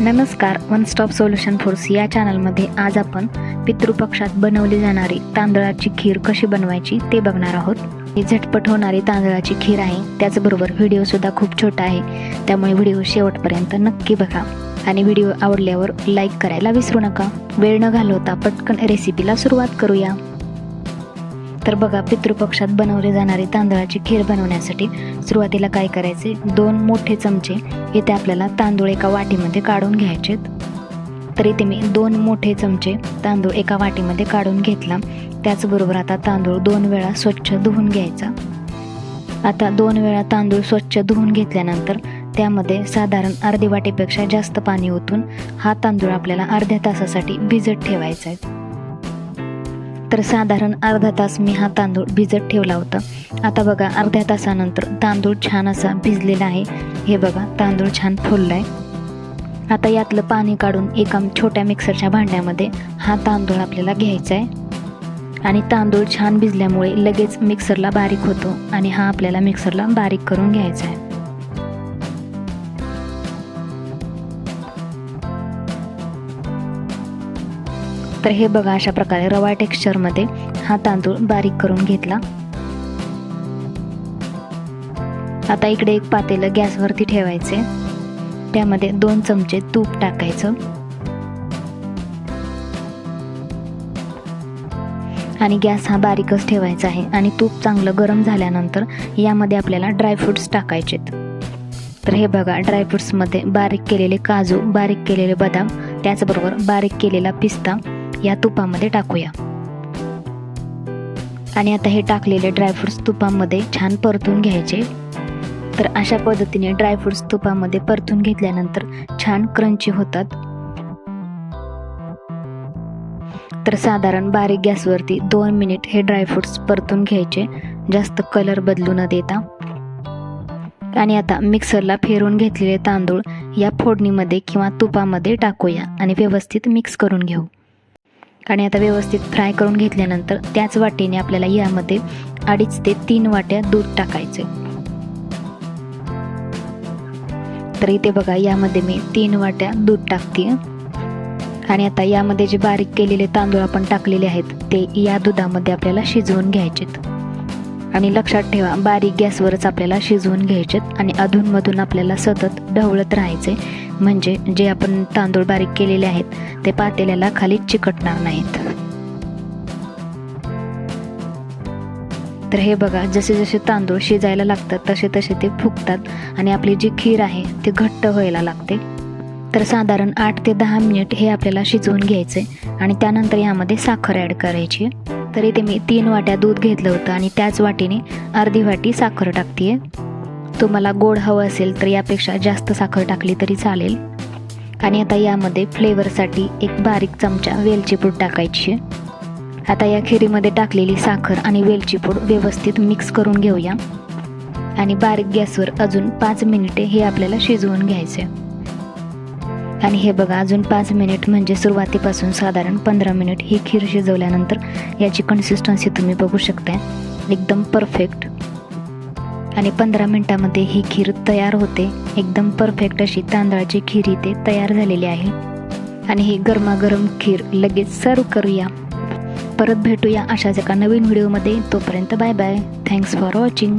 नमस्कार one stop solution force या चॅनलमध्ये आज आपण पितृपक्षात बनवली जाणारी तांदळाची खीर कशी बनवायची ते बघणार आहोत. ही झटपट होणारी तांदळाची खीर आहे त्याचबरोबर व्हिडिओसुद्धा खूप छोटा आहे त्यामुळे व्हिडिओ शेवटपर्यंत नक्की बघा. आणि व्हिडिओ आवडल्यावर लाईक करायला विसरू नका. वेळ न घालवता पटकन रेसिपीला सुरुवात करूया. तर बघा पितृपक्षात बनवले जाणारे तांदळाची खीर बनवण्यासाठी सुरुवातीला काय करायचे? दोन मोठे चमचे इथे आपल्याला तांदूळ एका वाटीमध्ये काढून घ्यायचेत तर इथे मी दोन मोठे चमचे तांदूळ एका वाटीमध्ये काढून घेतला. त्याचबरोबर आता तांदूळ दोन वेळा स्वच्छ धुवून घ्यायचा. आता दोन वेळा तांदूळ स्वच्छ धुवून घेतल्यानंतर त्यामध्ये साधारण अर्धी वाटीपेक्षा जास्त पाणी ओतून हा तांदूळ आपल्याला अर्ध्या तासासाठी भिजत ठेवायचा आहे. तर साधारण अर्धा तास मी हा तांदूळ भिजत ठेवला होता. आता बघा अर्ध्या तासानंतर तांदूळ छान असा भिजलेला आहे. हे बघा तांदूळ छान फुलला आहे आता यातलं पाणी काढून एका छोट्या मिक्सरच्या भांड्यामध्ये हा तांदूळ आपल्याला घ्यायचा आहे आणि तांदूळ छान भिजल्यामुळे लगेच मिक्सरला बारीक होतो आणि हा आपल्याला मिक्सरला बारीक करून घ्यायचा आहे तर हे बघा अशा प्रकारे रवा टेक्स्चरमध्ये हा तांदूळ बारीक करून घेतला. आता इकडे एक पातेलं गॅसवरती ठेवायचे. त्यामध्ये दोन चमचे तूप टाकायचं. आणि गॅस हा बारीकच ठेवायचा आहे आणि तूप चांगलं गरम झाल्यानंतर यामध्ये आपल्याला ड्रायफ्रुट्स टाकायचेत. तर हे बघा ड्रायफ्रुट्समध्ये बारीक केलेले काजू बारीक केलेले बदाम त्याचबरोबर बारीक केलेला पिस्ता या तुपामध्ये टाकूया. आणि आता हे टाकलेले ड्रायफ्रुट्स तुपामध्ये छान परतून घ्यायचे. तर अशा पद्धतीने ड्रायफ्रुट्स तुपामध्ये परतून घेतल्यानंतर छान क्रंची होतात. तर साधारण बारीक गॅसवरती दोन मिनिट हे ड्रायफ्रुट्स परतून घ्यायचे. जास्त कलर बदलू न देता. आणि आता मिक्सरला फेरून घेतलेले तांदूळ या फोडणीमध्ये किंवा तुपामध्ये टाकूया आणि व्यवस्थित मिक्स करून घेऊ. आणि आता व्यवस्थित फ्राय करून घेतल्यानंतर त्याच वाटीने आपल्याला यामध्ये अडीच ते तीन वाट्या दूध टाकायचे तर इथे बघा यामध्ये मी तीन वाट्या दूध टाकते आणि आता यामध्ये जे बारीक केलेले तांदूळ आपण टाकलेले आहेत ते या दुधामध्ये आपल्याला शिजवून घ्यायचेत. आणि लक्षात ठेवा बारीक गॅसवरच आपल्याला शिजवून घ्यायचेत आणि अधूनमधून आपल्याला सतत ढवळत राहायचे. म्हणजे जे आपण तांदूळ बारीक केलेले आहेत ते पातेल्याला खाली चिकटणार नाहीत. तर हे बघा जसे जसे तांदूळ शिजायला लागतात तसे तसे ते फुगतात आणि आपली जी खीर आहे ती घट्ट व्हायला लागते. तर साधारण आठ ते दहा मिनिट हे आपल्याला शिजवून घ्यायचे आणि त्यानंतर यामध्ये साखर ॲड करायची तर इथे मी तीन वाट्या दूध घेतलं होतं आणि त्याच वाटीने अर्धी वाटी साखर टाकते तुम्हाला गोड हवं असेल तर यापेक्षा जास्त साखर टाकली तरी चालेल. आणि आता यामध्ये फ्लेवरसाठी एक बारीक चमचा वेलची पूड टाकायची आता या खिरीमध्ये टाकलेली साखर आणि वेलची पूड व्यवस्थित मिक्स करून घेऊया. आणि बारीक गॅसवर अजून पाच मिनिटे हे आपल्याला शिजवून घ्यायचे आणि हे बघा अजून पाच मिनिट म्हणजे सुरुवातीपासून साधारण पंधरा मिनिट ही खीर शिजवल्यानंतर याची कन्सिस्टन्सी तुम्ही बघू शकता एकदम परफेक्ट आणि पंधरा मिनटामध्ये ही खीर तयार होते. एकदम परफेक्ट अशी तांदळाची खीर इथे तयार झालेली आहे. आणि ही गरमागरम खीर लगेच सर्व करूया. परत भेटूया अशाच एका नवीन व्हिडिओमध्ये तोपर्यंत bye bye thanks for watching